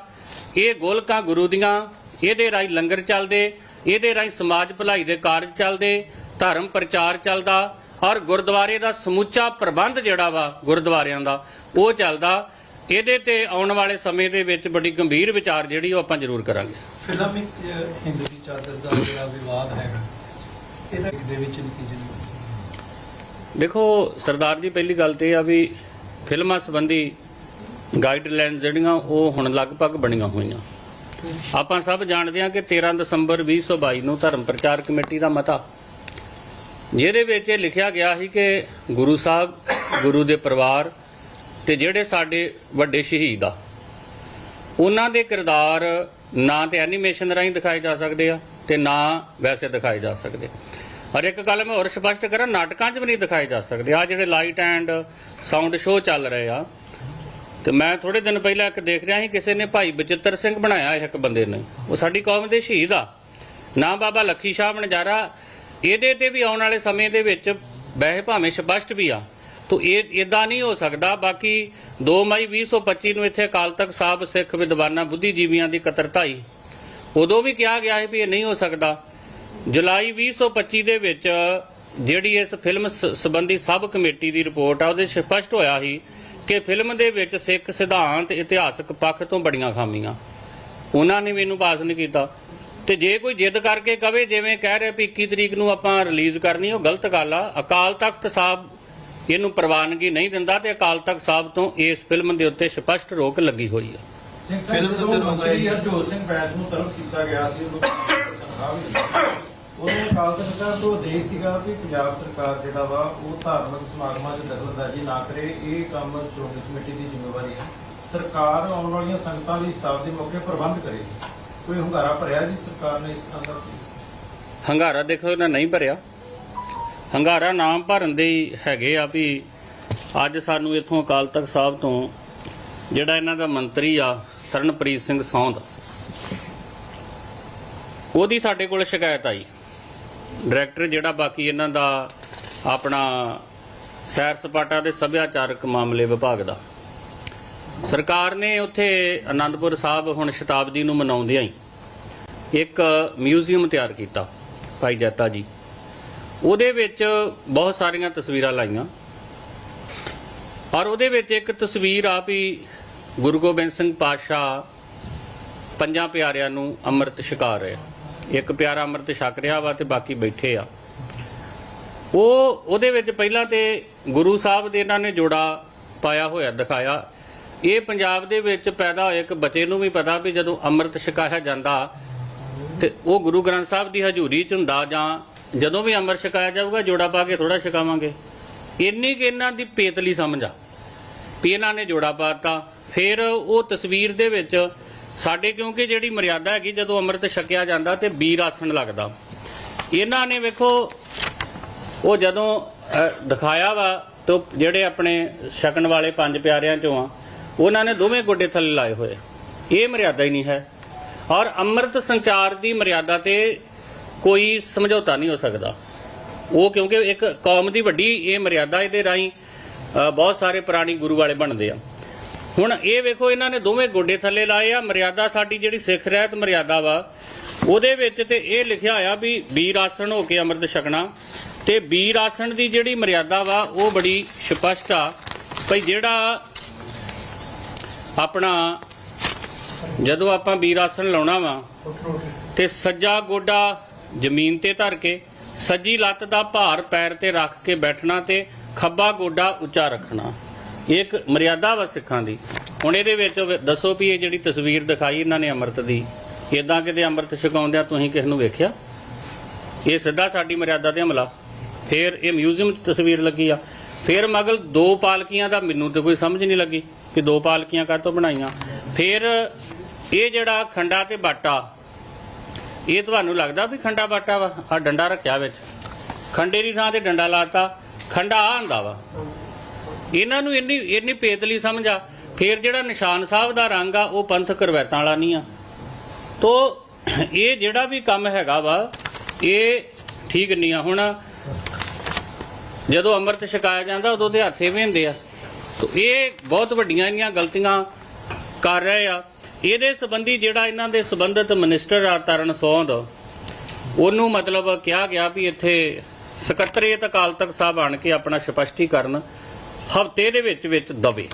ਇਹ ਗੋਲਕਾਂ ਗੁਰੂ ਦੀਆਂ, ਇਹਦੇ ਰਾਹੀਂ ਲੰਗਰ ਚੱਲਦੇ, ਇਹਦੇ ਰਾਹੀਂ ਸਮਾਜ ਭਲਾਈ ਦੇ ਕਾਰਜ ਚੱਲਦੇ, ਧਰਮ ਪ੍ਰਚਾਰ ਚੱਲਦਾ ਔਰ ਗੁਰਦੁਆਰੇ ਦਾ ਸਮੁੱਚਾ ਪ੍ਰਬੰਧ ਜਿਹੜਾ ਵਾ ਗੁਰਦੁਆਰਿਆਂ ਦਾ ਉਹ ਚੱਲਦਾ। ਇਹਦੇ ਤੇ ਆਉਣ ਵਾਲੇ ਸਮੇਂ ਦੇ ਵਿੱਚ ਬੜੀ ਗੰਭੀਰ ਵਿਚਾਰ ਜਿਹੜੀ ਉਹ ਆਪਾਂ ਜ਼ਰੂਰ ਕਰਾਂਗੇ। ਫਿਲਮ ਵਿੱਚ ਹਿੰਦੂ ਦੀ ਚਾਦਰ ਦਾ ਜਿਹੜਾ ਵਿਵਾਦ ਹੈਗਾ ਇਹਦਾ ਦੇ ਵਿੱਚ ਨਤੀਜੇ ਨਹੀਂ ਦੇਖੋ ਸਰਦਾਰ ਜੀ ਪਹਿਲੀ ਗੱਲ ਤੇ ਆ ਵੀ ਫਿਲਮਾਂ ਸੰਬੰਧੀ ਗਾਈਡਲਾਈਨ ਜਿਹੜੀਆਂ ਉਹ ਹੁਣ ਲਗਭਗ ਬਣੀਆਂ ਹੋਈਆਂ। ਆਪਾਂ ਸਭ ਜਾਣਦੇ ਹਾਂ ਕਿ 13 ਦਸੰਬਰ 2022 ਨੂੰ ਧਰਮ ਪ੍ਰਚਾਰ ਕਮੇਟੀ ਦਾ ਮਤਾ ਜਿਹਦੇ ਵਿੱਚ ਇਹ ਲਿਖਿਆ ਗਿਆ ਸੀ ਕਿ ਗੁਰੂ ਸਾਹਿਬ, ਗੁਰੂ ਦੇ ਪਰਿਵਾਰ ਤੇ ਜਿਹੜੇ ਸਾਡੇ ਵੱਡੇ ਸ਼ਹੀਦ ਆ, ਉਹਨਾਂ ਦੇ ਕਿਰਦਾਰ ਨਾ ਤੇ ਐਨੀਮੇਸ਼ਨ ਰਾਹੀਂ ਦਿਖਾਏ ਜਾ ਸਕਦੇ ਆ ਤੇ ਨਾ ਵੈਸੇ ਦਿਖਾਏ ਜਾ ਸਕਦੇ ਔਰ ਇੱਕ ਗੱਲ ਮੈਂ ਹੋਰ ਸਪਸ਼ਟ ਕਰਾਂ, ਨਾਟਕਾਂ 'ਚ ਵੀ ਨਹੀਂ ਦਿਖਾਏ ਜਾ ਸਕਦੇ। ਆ ਜਿਹੜੇ ਲਾਈਟ ਐਂਡ ਸਾਊਂਡ ਸ਼ੋਅ ਚੱਲ ਰਹੇ ਆ, ਤੇ ਮੈਂ ਥੋੜੇ ਦਿਨ ਪਹਿਲਾਂ ਇੱਕ ਦੇਖ ਰਿਹਾ ਸੀ, ਕਿਸੇ ਨੇ ਭਾਈ ਬਚਿੱਤਰ ਸਿੰਘ ਬਣਾਇਆ ਇੱਕ ਬੰਦੇ ਨੇ। ਉਹ ਸਾਡੀ ਕੌਮ ਦੇ ਸ਼ਹੀਦ ਆ। ਨਾ ਬਾਬਾ ਲੱਖੀ ਸ਼ਾਹ ਬਣਜਾਰਾ ਇਹਦੇ ਤੇ ਵੀ ਆਉਣ ਵਾਲੇ ਸਮੇਂ ਦੇ ਵਿੱਚ ਵੈਸੇ ਭਾਵੇਂ ਸਪਸ਼ਟ ਵੀ ਆ, ਤੋ ਇਹ ਇਦਾਂ ਨਹੀਂ ਹੋ ਸਕਦਾ। ਬਾਕੀ 2 ਮਈ 2025 ਨੂੰ ਇੱਥੇ ਅਕਾਲ ਤਖਤ ਸਾਹਿਬ, ਸਿੱਖ ਵਿਦਵਾਨਾਂ, ਬੁੱਧੀਜੀਵੀਆਂ ਦੀ ਇਕੱਤਰਤਾ ਉਦੋਂ ਵੀ ਕਿਹਾ ਗਿਆ ਹੈ ਵੀ ਇਹ ਨਹੀਂ ਹੋ ਸਕਦਾ। ਜੁਲਾਈ 2025 ਦੇ ਵਿੱਚ ਜਿਹੜੀ ਇਸ ਫਿਲਮ ਸ- ਸੰਬੰਧੀ ਸਬ ਕਮੇਟੀ ਦੀ ਰਿਪੋਰਟ ਆ, ਉਹਦੇ ਸਪਸ਼ਟ ਹੋਇਆ ਸੀ ਕਿ ਫਿਲਮ ਦੇ ਵਿੱਚ ਸਿੱਖ ਸਿਧਾਂਤ ਇਤਿਹਾਸਕ ਪੱਖ ਤੋਂ ਬੜੀਆਂ ਖਾਮੀਆਂ। ਉਹਨਾਂ ਨੇ ਮੈਨੂੰ ਪਾਸ ਨਹੀਂ ਕੀਤਾ। ਤੇ ਜੇ ਕੋਈ ਜਿੱਦ ਕਰਕੇ ਕਵੇ ਜਿਵੇਂ ਕਹਿ ਰਿਹਾ ਵੀ 21 ਤਰੀਕ ਨੂੰ ਆਪਾਂ ਰਿਲੀਜ਼ ਕਰਨੀ ਉਹ ਗਲਤ ਗੱਲ ਆ। ਅਕਾਲ ਤਖਤ ਸਾਹਿਬ ਇਹਨੂੰ ਪ੍ਰਵਾਨਗੀ ਨਹੀਂ ਦਿੰਦਾ ਤੇ ਅਕਾਲ ਤਖਤ ਸਾਹਿਬ ਤੋਂ ਇਸ ਫਿਲਮ ਦੇ ਉੱਤੇ ਸਪਸ਼ਟ ਰੋਕ ਲੱਗੀ ਹੋਈ ਆ। ਸਿੰਘ ਫਿਲਮ ਸਾਹਿਬ ਦੇ ਉੱਤੇ ਮੰਤਰੀ ਹਰਜੋਤ ਸਿੰਘ ਬੈਂਸ ਨੂੰ ਤਲਬ ਕੀਤਾ ਗਿਆ ਸੀ ਉਹਨੂੰ ਤਨਖਾਹ ਵੀ ਦਿੱਤੀ ਉਹਨੇ ਅਕਾਲ ਤਖਤ ਸਾਹਿਬ ਤੋਂ ਆਦੇਸ਼ ਸੀਗਾ ਕਿ ਪੰਜਾਬ ਸਰਕਾਰ ਜਿਹੜਾ ਵਾ ਉਹ ਧਾਰਮਿਕ ਸਮਾਗਮਾਂ 'ਚ ਦਖਲਅੰਦਾਜ਼ੀ ਨਾ ਕਰੇ। ਇਹ ਕੰਮ ਸ਼੍ਰੋਮਣੀ ਕਮੇਟੀ ਦੀ ਜ਼ਿੰਮੇਵਾਰੀ ਹੈ। ਸਰਕਾਰ ਆਉਣ ਵਾਲੀਆਂ ਸੰਗਤਾਂ ਦੀ ਸ਼ਤਾਬਦੀ ਮੌਕੇ ਪ੍ਰਬੰਧ ਕਰੇਗੀ ਕੋਈ ਹੁੰਗਾਰਾ ਭਰਿਆ ਜੀ ਸਰਕਾਰ ਨੇ ਇਸ ਤਰ੍ਹਾਂ ਦਾ? ਹੰਗਾਰਾ ਦੇਖੋ, ਇਹਨਾਂ ਨਹੀਂ ਭਰਿਆ। ਹੰਗਾਰਾ ਨਾਮ ਭਰਨ ਦੇ ਹੀ ਹੈਗੇ ਆ ਵੀ ਅੱਜ ਸਾਨੂੰ ਇੱਥੋਂ ਅਕਾਲ ਤਖਤ ਸਾਹਿਬ ਤੋਂ ਜਿਹੜਾ ਇਹਨਾਂ ਦਾ ਮੰਤਰੀ ਆ, ਤਰਨਪ੍ਰੀਤ ਸਿੰਘ ਸੌਂਦ, ਉਹਦੀ ਸਾਡੇ ਕੋਲ ਸ਼ਿਕਾਇਤ ਆਈ। ਡਾਇਰੈਕਟਰ ਜਿਹੜਾ ਬਾਕੀ ਇਹਨਾਂ ਦਾ ਆਪਣਾ ਸੈਰ ਸਪਾਟਾ ਦੇ ਸੱਭਿਆਚਾਰਕ ਮਾਮਲੇ ਵਿਭਾਗ ਦਾ। ਸਰਕਾਰ ਨੇ ਉੱਥੇ ਆਨੰਦਪੁਰ ਸਾਹਿਬ ਹੁਣ ਸ਼ਤਾਬਦੀ ਨੂੰ ਮਨਾਉਂਦਿਆਂ ਹੀ ਇੱਕ ਮਿਊਜ਼ੀਅਮ ਤਿਆਰ ਕੀਤਾ, ਭਾਈ ਜੱਤਾ ਜੀ। ਉਹਦੇ ਵਿੱਚ ਬਹੁਤ ਸਾਰੀਆਂ ਤਸਵੀਰਾਂ ਲਾਈਆਂ। ਔਰ ਉਹਦੇ ਵਿੱਚ ਇੱਕ ਤਸਵੀਰ ਆ ਵੀ ਗੁਰੂ ਗੋਬਿੰਦ ਸਿੰਘ ਪਾਤਸ਼ਾਹ ਪੰਜਾਂ ਪਿਆਰਿਆਂ ਨੂੰ ਅੰਮ੍ਰਿਤ ਛਕਾ ਰਹੇ ਇੱਕ ਪਿਆਰਾ ਅੰਮ੍ਰਿਤ ਛਕ ਰਿਹਾ ਵਾ ਤੇ ਬਾਕੀ ਬੈਠੇ ਆ। ਉਹ, ਉਹਦੇ ਵਿੱਚ ਪਹਿਲਾਂ ਤੇ ਗੁਰੂ ਸਾਹਿਬ ਦੇ ਇਹਨਾਂ ਨੇ ਜੋੜਾ ਪਾਇਆ ਹੋਇਆ, ਦਿਖਾਇਆ। ਇਹ ਪੰਜਾਬ ਦੇ ਵਿੱਚ ਪੈਦਾ ਹੋਏ ਇੱਕ ਬੱਚੇ ਨੂੰ ਵੀ ਪਤਾ ਵੀ ਜਦੋਂ ਅੰਮ੍ਰਿਤ ਛਕਾਇਆ ਜਾਂਦਾ ਤੇ ਉਹ ਗੁਰੂ ਗ੍ਰੰਥ ਸਾਹਿਬ ਦੀ ਹਜ਼ੂਰੀ ਚ ਹੁੰਦਾ ਜਾਂ ਜਦੋਂ ਵੀ ਅੰਮ੍ਰਿਤ ਛਕਾਇਆ ਜਾਊਗਾ, ਜੋੜਾ ਪਾ ਕੇ ਥੋੜਾ ਛਕਾਵਾਂਗੇ। ਇੰਨੀ ਕਿ ਇਹਨਾਂ ਦੀ ਪੇਤਲੀ ਸਮਝ ਆ ਵੀ ਇਹਨਾਂ ਨੇ ਜੋੜਾ ਪਾਤਾ ਫਿਰ ਉਹ ਤਸਵੀਰ ਦੇ ਵਿੱਚ ਸਾਡੇ ਕਿਉਂਕਿ ਜਿਹੜੀ ਮਰਿਆਦਾ ਹੈਗੀ, ਜਦੋਂ ਅੰਮ੍ਰਿਤ ਛਕਿਆ ਜਾਂਦਾ ਤੇ ਵੀਰ ਆਸਣ ਲੱਗਦਾ। ਇਹਨਾਂ ਨੇ ਵੇਖੋ, ਉਹ ਜਦੋਂ ਦਿਖਾਇਆ ਵਾ ਤੇ ਜਿਹੜੇ ਆਪਣੇ ਛਕਣ ਵਾਲੇ ਪੰਜ ਪਿਆਰਿਆਂ ਚੋਂ ਆ ਉਹਨਾਂ ਨੇ ਦੋਵੇਂ ਗੋਡੇ ਥੱਲੇ ਲਾਏ ਹੋਏ। ਇਹ ਮਰਿਆਦਾ ਹੀ ਨਹੀਂ ਹੈ। ਔਰ ਅੰਮ੍ਰਿਤ ਸੰਚਾਰ ਦੀ ਮਰਿਆਦਾ ਤੇ ਕੋਈ ਸਮਝੌਤਾ ਨਹੀਂ ਹੋ ਸਕਦਾ। ਉਹ ਕਿਉਂਕਿ ਇੱਕ ਕੌਮ ਦੀ ਵੱਡੀ ਇਹ ਮਰਿਆਦਾ ਇਹਦੇ ਰਾਹੀਂ ਬਹੁਤ ਸਾਰੇ ਪੁਰਾਣੀ ਗੁਰੂ ਵਾਲੇ ਬਣਦੇ ਆ। ਹੁਣ ਇਹ ਵੇਖੋ, ਇਹਨਾਂ ਨੇ ਦੋਵੇਂ ਗੋਡੇ ਥੱਲੇ ਲਾਏ ਆ। ਮਰਿਆਦਾ ਸਾਡੀ ਜਿਹੜੀ ਸਿੱਖ ਰਹਿਤ ਮਰਿਆਦਾ ਵਾ, ਉਹਦੇ ਵਿੱਚ ਤੇ ਇਹ ਲਿਖਿਆ ਹੋਇਆ ਵੀ ਵੀਰ ਆਸਣ ਹੋ ਕੇ ਅੰਮ੍ਰਿਤ ਛਕਣਾ। ਤੇ ਵੀਰ ਆਸਣ ਦੀ ਜਿਹੜੀ ਮਰਿਆਦਾ ਵਾ, ਉਹ ਬੜੀ ਸਪਸ਼ਟ ਆ। ਭਈ ਜਿਹੜਾ ਆਪਣਾ ਜਦੋਂ ਆਪਾਂ ਵੀਰ ਆਸਣ ਲਾਉਣਾ ਵਾ ਤੇ ਸੱਜਾ ਗੋਡਾ ਜ਼ਮੀਨ ਤੇ ਧਰ ਕੇ, ਸੱਜੀ ਲੱਤ ਦਾ ਭਾਰ ਪੈਰ ਤੇ ਰੱਖ ਕੇ ਬੈਠਣਾ ਤੇ ਖੱਬਾ ਗੋਡਾ ਉੱਚਾ ਰੱਖਣਾ। ਇਹ ਇੱਕ ਮਰਿਆਦਾ ਵਾ ਸਿੱਖਾਂ ਦੀ। ਹੁਣ ਇਹਦੇ ਵਿੱਚ ਦੱਸੋ ਵੀ ਇਹ ਜਿਹੜੀ ਤਸਵੀਰ ਦਿਖਾਈ ਇਹਨਾਂ ਨੇ ਅੰਮ੍ਰਿਤ ਦੀ ਇਦਾਂ ਕਿਤੇ ਅੰਮ੍ਰਿਤ ਛਕਾਉਂਦਿਆਂ ਤੁਸੀਂ ਕਿਸ ਨੂੰ ਵੇਖਿਆ? ਇਹ ਸਿੱਧਾ ਸਾਡੀ ਮਰਿਆਦਾ ਤੇ ਹਮਲਾ। ਫਿਰ ਇਹ ਮਿਊਜ਼ੀਅਮ 'ਚ ਤਸਵੀਰ ਲੱਗੀ ਆ। ਫਿਰ ਮਗਲ ਦੋ ਪਾਲਕੀਆਂ ਦਾ ਮੈਨੂੰ ਤੇ ਕੋਈ ਸਮਝ ਨਹੀਂ ਲੱਗੀ। ਕਿ ਦੋ ਪਾਲਕੀਆਂ ਕਾਹ ਤੋਂ ਬਣਾਈਆਂ। ਫਿਰ ਇਹ ਜਿਹੜਾ ਖੰਡਾ ਤੇ ਬਾਟਾ, ਇਹ ਤੁਹਾਨੂੰ ਲੱਗਦਾ ਵੀ ਖੰਡਾ ਬਾਟਾ ਵਾ? ਆ ਡੰਡਾ ਰੱਖਿਆ ਵਿੱਚ। ਖੰਡੇ ਦੀ ਥਾਂ ਤੇ ਡੰਡਾ ਲਾਤਾ। ਖੰਡਾ ਆ ਹੁੰਦਾ ਵਾ। ਇਹਨਾਂ ਨੂੰ ਇੰਨੀ ਇੰਨੀ ਪੇਤਲੀ ਸਮਝ ਆ। ਫਿਰ ਜਿਹੜਾ ਨਿਸ਼ਾਨ ਸਾਹਿਬ ਦਾ ਰੰਗ ਆ, ਉਹ ਪੰਥ ਰਵਾਇਤਾਂ ਵਾਲਾ ਨਹੀਂ ਆ। ਤੋ ਇਹ ਜਿਹੜਾ ਵੀ ਕੰਮ ਹੈਗਾ ਵਾ, ਇਹ ਠੀਕ ਨਹੀਂ ਆ। ਹੁਣ ਜਦੋਂ ਅੰਮ੍ਰਿਤ ਛਕਾਇਆ ਜਾਂਦਾ, ਉਦੋਂ ਤੇ ਹੱਥੇ ਵੀ ਹੁੰਦੇ ਆ। ਤੋ ਇਹ ਬਹੁਤ ਵੱਡੀਆਂ ਇਹਨੀਆਂ ਗਲਤੀਆਂ ਕਰ ਰਹੇ ਆ। ਇਹਦੇ ਸੰਬੰਧੀ ਜਿਹੜਾ ਇਹਨਾਂ ਦੇ ਸੰਬੰਧਿਤ ਮਿਨਿਸਟਰ ਆ ਤਰਨ ਸੌਂਦ, ਉਹਨੂੰ ਮਤਲਬ ਕਿਹਾ ਗਿਆ ਵੀ ਇੱਥੇ ਸਕੱਤਰੇਤ ਅਕਾਲ ਤਖਤ ਸਾਹਿਬ ਆਣ ਕੇ ਆਪਣਾ ਸਪਸ਼ਟੀਕਰਨ ਹਫ਼ਤੇ ਦੇ ਵਿੱਚ ਵਿੱਚ ਦਵੇ।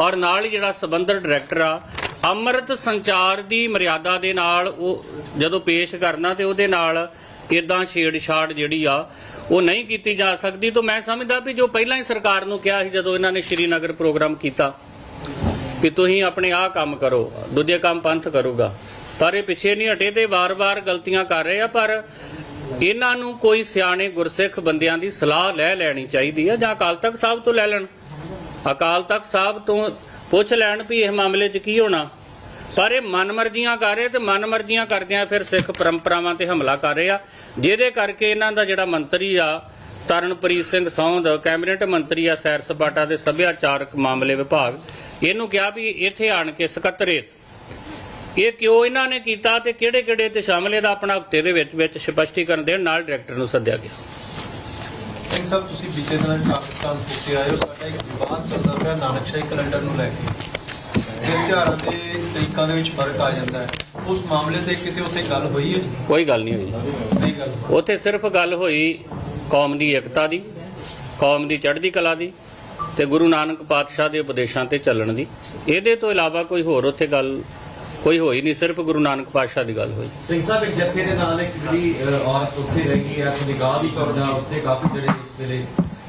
ਔਰ ਨਾਲ ਹੀ ਜਿਹੜਾ ਸੰਬੰਧਿਤ ਡਾਇਰੈਕਟਰ ਆ, ਅੰਮ੍ਰਿਤ ਸੰਚਾਰ ਦੀ ਮਰਿਆਦਾ ਦੇ ਨਾਲ ਉਹ ਜਦੋਂ ਪੇਸ਼ ਕਰਨਾ ਤੇ ਉਹਦੇ ਨਾਲ ਇਦਾਂ ਛੇੜਛਾੜ ਜਿਹੜੀ ਆ ਉਹ ਨਹੀਂ ਕੀਤੀ ਜਾ ਸਕਦੀ ਤਾਂ ਮੈਂ ਸਮਝਦਾ ਵੀ ਜੋ ਪਹਿਲਾਂ ਹੀ ਸਰਕਾਰ ਨੂੰ ਕਿਹਾ ਸੀ ਜਦੋਂ ਇਹਨਾਂ ਨੇ ਸ਼੍ਰੀਨਗਰ ਪ੍ਰੋਗਰਾਮ ਕੀਤਾ, ਵੀ ਤੁਸੀਂ ਆਪਣੇ ਆਹ ਕੰਮ ਕਰੋ, ਦੂਜੇ ਕੰਮ ਪੰਥ ਕਰੂਗਾ। ਪਰ ਇਹ ਪਿੱਛੇ ਨਹੀਂ ਹਟੇ ਤੇ ਵਾਰ-ਵਾਰ ਗਲਤੀਆਂ ਕਰ ਰਹੇ ਆ, ਪਰ ਇਹਨਾਂ ਨੂੰ ਕੋਈ ਸਿਆਣੇ ਗੁਰਸਿੱਖ ਬੰਦਿਆਂ ਦੀ ਸਲਾਹ ਲੈ ਲੈਣੀ ਚਾਹੀਦੀ ਆ, ਜਾਂ ਅਕਾਲ ਤਖਤ ਸਾਹਿਬ ਤੋਂ ਲੈ ਲੈਣ। ਅਕਾਲ ਤਖਤ ਸਾਹਿਬ ਤੋਂ ਪੁੱਛ ਲੈਣ ਵੀ ਇਹ ਮਾਮਲੇ 'ਚ ਕੀ ਹੋਣਾ। ਪਰ ਇਹ ਮਨਮਰਜ਼ੀਆਂ ਕਰ ਰਹੇ ਤੇ ਮਨਮਰਜ਼ੀਆਂ ਕਰਦਿਆਂ ਫਿਰ ਸਿੱਖ ਪਰੰਪਰਾਵਾਂ ਤੇ ਹਮਲਾ ਕਰ ਰਹੇ ਆ, ਜਿਹਦੇ ਕਰਕੇ ਇਹਨਾਂ ਦਾ ਜਿਹੜਾ ਮੰਤਰੀ ਆ, ਤਰਨਪ੍ਰੀਤ ਸਿੰਘ ਸੌਂਦ, ਕੈਬਨਿਟ ਮੰਤਰੀ ਆ ਸੈਰ ਸਪਾਟਾ ਦੇ ਸੱਭਿਆਚਾਰਕ ਮਾਮਲੇ ਵਿਭਾਗ, ਇਹਨੂੰ ਕਿਹਾ ਵੀ ਇੱਥੇ ਆਣ ਕੇ ਸਕੱਤਰੇਤ। ਇਹ ਕਿਉਂ ਇਹਨਾਂ ਨੇ ਕੀਤਾ ਤੇ ਕਿਹੜੇ ਕਿਹੜੇ ਤੇ ਸ਼ਾਮਲ ਇਹਦਾ ਆਪਣਾ ਹਫ਼ਤੇ ਦੇ ਵਿੱਚ ਵਿੱਚ ਸਪਸ਼ਟੀਕਰਨ ਦੇਣ, ਨਾਲ ਡਾਇਰੈਕਟਰ ਨੂੰ ਸੱਦਿਆ ਗਿਆ। ਸਿੰਘ ਸਾਹਿਬ, ਤੁਸੀਂ ਬੀਤੇ ਦਿਨਾਂ ਪਾਕਿਸਤਾਨ ਹੋ ਆਏ ਹੋ, ਸਾਡਾ ਇੱਕ ਵਿਵਾਦ ਚੱਲਦਾ ਪਿਆ, ਨਾਨਕਸ਼ਾਹੀ ਕੈਲੰਡਰ ਨੂੰ ਲੈ ਕੇ। ਤਿਉਹਾਰਾਂ ਦੇ ਤਰੀਕਾਂ ਦੇ ਵਿੱਚ ਫ਼ਰਕ ਆ ਜਾਂਦਾ ਹੈ। ਉਸ ਮਾਮਲੇ ਤੇ ਕਿਤੇ ਉੱਥੇ ਗੱਲ ਹੋਈ ਹੈ? ਕੋਈ ਗੱਲ ਨਹੀਂ ਹੋਈ ਨਹੀਂ ਗੱਲ ਉੱਥੇ ਸਿਰਫ ਗੱਲ ਹੋਈ ਕੌਮ ਦੀ ਏਕਤਾ ਦੀ ਕੌਮ ਦੀ ਚੜ੍ਹਦੀ ਕਲਾ ਦੀ ਤੇ ਗੁਰੂ ਨਾਨਕ ਪਾਤਸ਼ਾਹ ਦੇ ਉਪਦੇਸ਼ਾਂ ਤੇ ਚੱਲਣ ਦੀ। ਇਹਦੇ ਤੋਂ ਇਲਾਵਾ ਕੋਈ ਹੋਰ ਉੱਥੇ ਗੱਲ ਕੋਈ ਹੋਈ ਨਹੀਂ ਸਿਰਫ ਗੁਰੂ ਨਾਨਕ ਪਾਤਸ਼ਾਹ ਦੀ ਗੱਲ ਹੋਈ। ਸਿੰਘ ਸਾਹਿਬ ਇੱਕ ਜੱਥੇ ਦੇ ਨਾਲ ਇੱਕ ਜਿਹੜੀ ਔਰਤ ਉੱਥੇ ਰਹਿ ਗਈ ਹੈ ਤੇ ਨਿਗਾਹ ਦੀ ਕਬਜ਼ਾ ਉਸਤੇ ਕਾਫੀ ਜਿਹੜੇ ਇਸ ਵੇਲੇ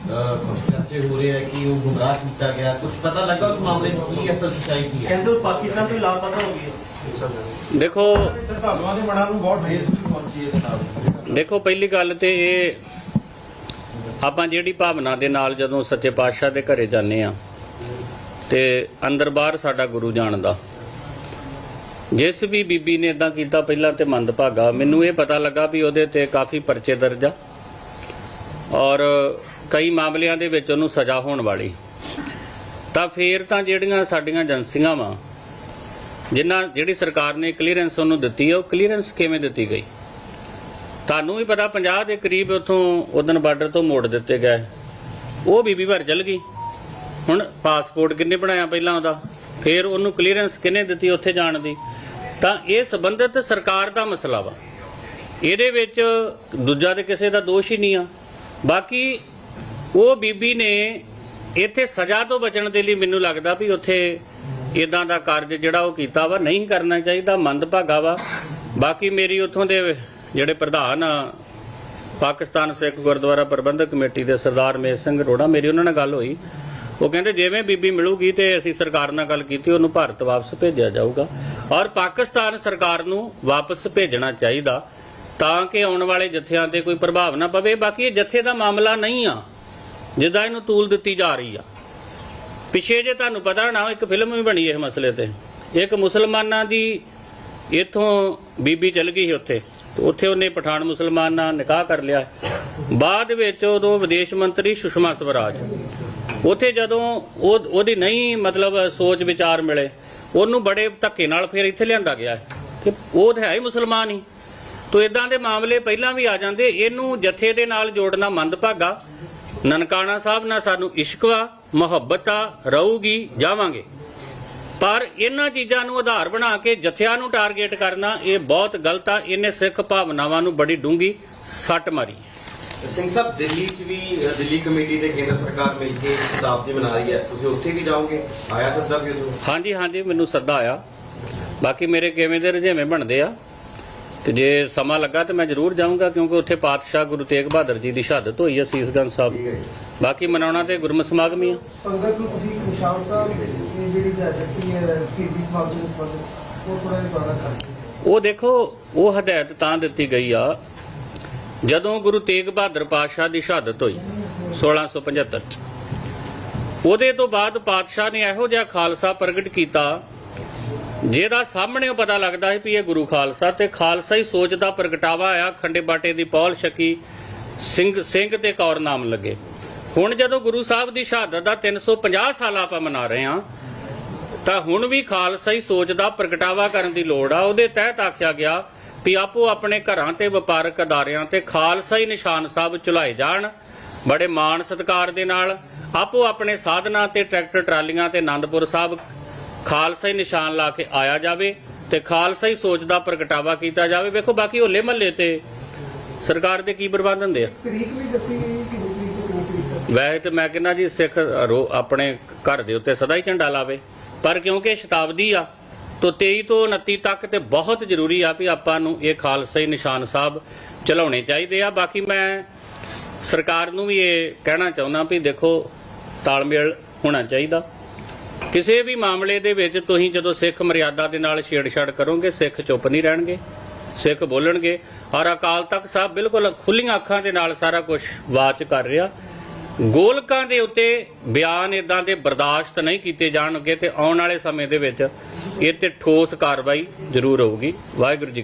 ਹੋ ਰਹੇ ਹੈ ਕਿ ਉਹ ਗੁੰਮਰਾਹ ਕੀਤਾ ਗਿਆ। ਕੁਝ ਪਤਾ ਲੱਗਾ ਉਸ ਮਾਮਲੇ 'ਚ ਕੀ ਅਸਲ ਸੱਚਾਈ ਕੀ ਹੈ? ਕਹਿੰਦੇ ਪਾਕਿਸਤਾਨ ਤੋਂ ਲਾਪਤਾ ਹੋ ਗਈ ਦੇਖੋ ਸ਼ਰਧਾਲੂਆਂ ਦੇ ਮਨਾਂ ਨੂੰ ਬਹੁਤ ਠੇਸ ਵੀ ਪਹੁੰਚੀ ਇਹਦੇ ਨਾਲ ਦੇਖੋ ਪਹਿਲੀ ਗੱਲ ਤੇ ਇਹ ਆਪਾਂ ਜਿਹੜੀ ਭਾਵਨਾ ਦੇ ਨਾਲ ਜਦੋਂ ਸੱਚੇ ਪਾਤਸ਼ਾਹ ਦੇ ਘਰੇ ਜਾਂਦੇ ਆ ਤੇ ਅੰਦਰ ਬਾਹਰ ਸਾਡਾ ਗੁਰੂ ਜਾਣਦਾ। ਜਿਸ ਵੀ ਬੀਬੀ ਨੇ ਇਦਾਂ ਕੀਤਾ ਪਹਿਲਾਂ ਤੇ ਮੰਦਭਾਗਾ। ਮੈਨੂੰ ਇਹ ਪਤਾ ਲੱਗਾ ਵੀ ਉਹਦੇ ਤੇ ਕਾਫੀ ਪਰਚੇ ਦਰਜ ਆ। ਔਰ ਕਈ ਮਾਮਲਿਆਂ ਦੇ ਵਿੱਚ ਉਹਨੂੰ ਸਜ਼ਾ ਹੋਣ ਵਾਲੀ। ਤਾਂ ਫੇਰ ਤਾਂ ਜਿਹੜੀਆਂ ਸਾਡੀਆਂ ਏਜੰਸੀਆਂ ਵਾ, ਜਿਨ੍ਹਾਂ, ਜਿਹੜੀ ਸਰਕਾਰ ਨੇ ਕਲੀਅਰੈਂਸ ਉਹਨੂੰ ਦਿੱਤੀ ਹੈ ਉਹ ਕਲੀਅਰੈਂਸ ਕਿਵੇਂ ਦਿੱਤੀ ਗਈ? ਤੁਹਾਨੂੰ ਵੀ ਪਤਾ 50 ਦੇ ਕਰੀਬ ਉਥੋਂ ਉਦਨ ਬਾਰਡਰ ਤੋਂ ਮੋੜ ਦਿੱਤੇ ਗਏ। ਉਹ ਬੀਬੀ ਭਰ ਚਲ ਗਈ। ਹੁਣ ਪਾਸਪੋਰਟ ਕਿੰਨੇ ਬਣਾਇਆ ਪਹਿਲਾਂ ਉਹਦਾ? ਫਿਰ ਉਹਨੂੰ ਕਲੀਅਰੈਂਸ ਕਿੰਨੇ ਦਿੱਤੀ ਉੱਥੇ ਜਾਣ ਦੀ? ਤਾਂ ਇਹ ਸੰਬੰਧਿਤ ਸਰਕਾਰ ਦਾ ਮਸਲਾ ਵਾ। ਇਹਦੇ ਵਿੱਚ ਦੂਜਾ ਤੇ ਕਿਸੇ ਦਾ ਦੋਸ਼ ਹੀ ਨਹੀਂ ਆ। ਬਾਕੀ ਉਹ ਬੀਬੀ ਨੇ ਇੱਥੇ ਸਜ਼ਾ ਤੋਂ ਬਚਣ ਦੇ ਲਈ ਮੈਨੂੰ ਲੱਗਦਾ ਵੀ ਉੱਥੇ ਇਦਾਂ ਦਾ ਕਾਰਜ ਜਿਹੜਾ ਉਹ ਕੀਤਾ ਵਾ, ਨਹੀਂ ਕਰਨਾ ਚਾਹੀਦਾ ਮੰਦਭਾਗਾ ਵਾ। ਬਾਕੀ ਮੇਰੀ ਉੱਥੋਂ ਦੇ ਜਿਹੜੇ ਪ੍ਰਧਾਨ ਆ, ਪਾਕਿਸਤਾਨ ਸਿੱਖ ਗੁਰਦੁਆਰਾ ਪ੍ਰਬੰਧਕ ਕਮੇਟੀ ਦੇ ਸਰਦਾਰ ਮੇਰ ਸਿੰਘ ਰੋੜਾ ਮੇਰੀ ਉਹਨਾਂ ਨਾਲ ਗੱਲ ਹੋਈ। ਉਹ ਕਹਿੰਦੇ ਜਿਵੇਂ ਬੀਬੀ ਮਿਲੂਗੀ ਤੇ ਅਸੀਂ ਸਰਕਾਰ ਨਾਲ ਗੱਲ ਕੀਤੀ, ਉਹਨੂੰ ਭਾਰਤ ਵਾਪਸ ਭੇਜਿਆ ਜਾਊਗਾ। ਔਰ ਪਾਕਿਸਤਾਨ ਸਰਕਾਰ ਨੂੰ ਵਾਪਸ ਭੇਜਣਾ ਚਾਹੀਦਾ। ਤਾਂ ਕਿ ਆਉਣ ਵਾਲੇ ਜਥਿਆਂ ਤੇ ਕੋਈ ਪ੍ਰਭਾਵ ਨਾ ਪਵੇ, ਬਾਕੀ ਇਹ ਜਥੇ ਦਾ ਮਾਮਲਾ ਨਹੀਂ ਆ, ਜਿੱਦਾਂ ਇਹਨੂੰ ਤੂਲ ਦਿੱਤੀ ਜਾ ਰਹੀ ਆ। ਪਿਛੇ ਜੇ ਤੁਹਾਨੂੰ ਪਤਾ ਨਾ, ਇੱਕ ਫਿਲਮ ਵੀ ਬਣੀ ਇਹ ਮਸਲੇ ਤੇ। ਇੱਕ ਮੁਸਲਮਾਨਾਂ ਦੀ ਇਥੋਂ ਬੀਬੀ ਚਲ ਗਈ ਸੀ ਉੱਥੇ, ਤੇ ਉੱਥੇ ਉਹਨੇ ਪਠਾਨ ਮੁਸਲਮਾਨ ਨਾਲ ਨਿਕਾਹ ਕਰ ਲਿਆ। ਬਾਅਦ ਵਿੱਚ ਉਦੋਂ ਵਿਦੇਸ਼ ਮੰਤਰੀ ਸੁਸ਼ਮਾ ਸਵਰਾਜ, ਉੱਥੇ ਜਦੋਂ ਉਹ ਉਹਦੀ ਨਹੀਂ ਮਤਲਬ ਸੋਚ ਵਿਚਾਰ ਮਿਲੇ, ਉਹਨੂੰ ਬੜੇ ਧੱਕੇ ਨਾਲ ਫਿਰ ਇੱਥੇ ਲਿਆਂਦਾ ਗਿਆ। ਕਿ ਉਹ ਤਾਂ ਹੈ ਹੀ ਮੁਸਲਮਾਨ ਹੀ। ਤੋ ਇਦਾਂ ਦੇ ਮਾਮਲੇ ਪਹਿਲਾਂ ਵੀ ਆ ਜਾਂਦੇ ਇਹਨੂੰ ਜਥੇ ਦੇ ਨਾਲ ਜੋੜਨਾ ਮੰਦਭਾਗਾ। ਨਨਕਾਣਾ ਸਾਹਿਬ ਨਾਲ ਸਾਨੂੰ ਇਸ਼ਕ ਵਾ ਮੁਹੱਬਤ ਰਹੂਗੀ ਜਾਵਾਂਗੇ। ਪਰ ਇਹਨਾਂ ਚੀਜ਼ਾਂ ਨੂੰ ਆਧਾਰ ਬਣਾ ਕੇ ਜਥਿਆਂ ਨੂੰ ਟਾਰਗੇਟ ਕਰਨਾ ਇਹ ਬਹੁਤ ਗਲਤ ਆ। ਇਹਨੇ ਸਿੱਖ ਭਾਵਨਾਵਾਂ ਨੂੰ ਬੜੀ ਡੂੰਗੀ ਸੱਟ ਮਾਰੀ ਸਿੰਘ ਸਾਹਿਬ ਦਿੱਲੀ 'ਚ ਵੀ ਦਿੱਲੀ ਕਮੇਟੀ ਤੇ ਕੇਂਦਰ ਸਰਕਾਰ ਮਿਲ ਕੇ ਸ਼ਤਾਬਦੀ ਮਨਾ ਰਹੀ ਹੈ। ਤੁਸੀਂ ਉੱਥੇ ਵੀ ਜਾਓਗੇ? ਆਇਆ ਸੱਦਾ ਵੀ ਉਦੋਂ? ਹਾਂਜੀ ਹਾਂਜੀ ਮੈਨੂੰ ਸੱਦਾ ਆਇਆ। ਬਾਕੀ ਮੇਰੇ ਕਿਵੇਂ ਦੇ ਰੁਝੇਵੇਂ ਬਣਦੇ ਆ? ਤੇ ਜੇ ਸਮਾਂ ਲੱਗਾ ਤੇ ਮੈਂ ਜ਼ਰੂਰ ਜਾਊਂਗਾ ਕਿਉਂਕਿ ਉੱਥੇ ਪਾਤਸ਼ਾਹ ਗੁਰੂ ਤੇਗ ਬਹਾਦਰ ਜੀ ਦੀ ਸ਼ਹਾਦਤ ਹੋਈ ਹੈ ਸੀਸਗੰਜ ਸਾਹਿਬ। ਬਾਕੀ ਮਨਾਉਣਾ ਤੇ ਗੁਰਮਤਿ ਸਮਾਗਮ ਹੀ ਆ। ਸੰਗਤ ਨੂੰ ਤੁਸੀਂ ਨਿਸ਼ਾਨ ਸਾਹਿਬ ਜਿਹੜੀ ਜੱਟੀ ਹੈ ਕਿ ਇਸ ਮਾਮਲੇ ਵਿੱਚ ਉਹ ਥੋੜਾ ਜਿਹਾ ਜ਼ਿਆਦਾ ਕਰਕੇ ਉਹ ਦੇਖੋ ਉਹ ਹਦਾਇਤ ਤਾਂ ਦਿੱਤੀ ਗਈ ਆ ਜਦੋਂ ਗੁਰੂ ਤੇਗ ਬਹਾਦਰ ਪਾਤਸ਼ਾਹ ਦੀ ਸ਼ਹਾਦਤ ਹੋਈ 1675 ਚ। ਉਹਦੇ ਤੋਂ ਬਾਅਦ ਪਾਤਸ਼ਾਹ ਨੇ ਇਹੋ ਜਿਹਾ ਖਾਲਸਾ ਪ੍ਰਗਟ ਕੀਤਾ ਜਿਹਦਾ ਸਾਹਮਣੇ ਪਤਾ ਲੱਗਦਾ ਹੈ ਵੀ ਇਹ ਗੁਰੂ ਖਾਲਸਾ ਤੇ ਖਾਲਸਾ ਹੀ ਸੋਚ ਦਾ ਪ੍ਰਗਟਾਵਾ ਆ ਖੰਡੇ ਬਾਟੇ ਦੀ ਪੌਲ ਛਕੀ, ਸਿੰਘ ਸਿੰਘ ਤੇ ਕੌਰ ਨਾਮ ਲੱਗੇ। ਹੁਣ ਜਦੋਂ ਗੁਰੂ ਸਾਹਿਬ ਦੀ ਸ਼ਹਾਦਤ ਦਾ 350 ਸਾਲ ਆਪਾਂ ਮਨਾ ਰਹੇ ਹਾਂ, ਤਾਂ ਹੁਣ ਵੀ ਖਾਲਸਾ ਹੀ ਸੋਚ ਦਾ ਪ੍ਰਗਟਾਵਾ ਕਰਨ ਦੀ ਲੋੜ ਆ। ਉਹਦੇ ਤਹਿਤ ਆਖਿਆ ਗਿਆ ਵੀ ਆਪੋ ਆਪਣੇ ਘਰਾਂ ਤੇ ਵਪਾਰਕ ਅਦਾਰਿਆਂ ਤੇ ਖਾਲਸਾ ਹੀ ਨਿਸ਼ਾਨ ਸਾਹਿਬ ਚੁਲਾਏ ਜਾਣ, ਬੜੇ ਮਾਣ ਸਤਿਕਾਰ ਦੇ ਨਾਲ, ਆਪੋ ਆਪਣੇ ਸਾਧਨਾਂ ਤੇ ਟਰੈਕਟਰ, ਟਰਾਲੀਆਂ ਤੇ ਆਨੰਦਪੁਰ ਸਾਹਿਬ ਖਾਲਸਾ ਹੀ ਨਿਸ਼ਾਨ ਲਾ ਕੇ ਆਇਆ ਜਾਵੇ ਤੇ ਖਾਲਸਾ ਹੀ ਸੋਚ ਦਾ ਪ੍ਰਗਟਾਵਾ ਕੀਤਾ ਜਾਵੇ। ਵੇਖੋ ਬਾਕੀ ਹੋਲੇ ਮਹੱਲੇ ਤੇ ਸਰਕਾਰ ਦੇ ਕੀ ਪ੍ਰਬੰਧ ਹੁੰਦੇ ਆ? ਤਰੀਕ ਵੀ ਦੱਸੀ ਗਈ ਕਿ ਵੈਸੇ ਤੇ ਮੈਂ ਕਹਿੰਦਾ ਜੀ ਸਿੱਖ ਆਪਣੇ ਘਰ ਦੇ ਉੱਤੇ ਸਦਾ ਹੀ ਝੰਡਾ ਲਾਵੇ। ਪਰ ਕਿਉਂਕਿ ਸ਼ਤਾਬਦੀ ਆ ਤੋਂ 23 ਤੋਂ 29 ਤੱਕ ਤੇ ਬਹੁਤ ਜ਼ਰੂਰੀ ਆ ਵੀ ਆਪਾਂ ਨੂੰ ਇਹ ਖਾਲਸਾਈ ਨਿਸ਼ਾਨ ਸਾਹਿਬ ਚਲਾਉਣੇ ਚਾਹੀਦੇ ਆ। ਬਾਕੀ ਮੈਂ ਸਰਕਾਰ ਨੂੰ ਵੀ ਇਹ ਕਹਿਣਾ ਚਾਹੁੰਦਾ ਵੀ ਦੇਖੋ ਤਾਲਮੇਲ ਹੋਣਾ ਚਾਹੀਦਾ। ਕਿਸੇ ਵੀ ਮਾਮਲੇ ਦੇ ਵਿੱਚ ਤੁਸੀਂ ਜਦੋਂ ਸਿੱਖ ਮਰਿਆਦਾ ਦੇ ਨਾਲ ਛੇੜਛਾੜ ਕਰੋਗੇ, ਸਿੱਖ ਚੁੱਪ ਨਹੀਂ ਰਹਿਣਗੇ, ਸਿੱਖ ਬੋਲਣਗੇ। ਔਰ ਅਕਾਲ ਤਖਤ ਸਾਹਿਬ ਬਿਲਕੁਲ ਖੁੱਲੀਆਂ ਅੱਖਾਂ ਦੇ ਨਾਲ ਸਾਰਾ ਕੁਝ ਵਾਚ ਕਰ ਰਿਹਾ। ਗੋਲਕਾਂ ਦੇ ਉੱਤੇ ਬਿਆਨ ਇਦਾਂ ਦੇ ਬਰਦਾਸ਼ਤ ਨਹੀਂ ਕੀਤੇ ਜਾਣਗੇ ਤੇ ਆਉਣ ਵਾਲੇ ਸਮੇਂ ਦੇ ਵਿੱਚ ਇਹ ਤੇ ਠੋਸ ਕਾਰਵਾਈ ਜ਼ਰੂਰ ਹੋਊਗੀ। ਵਾਹਿਗੁਰੂ ਜੀ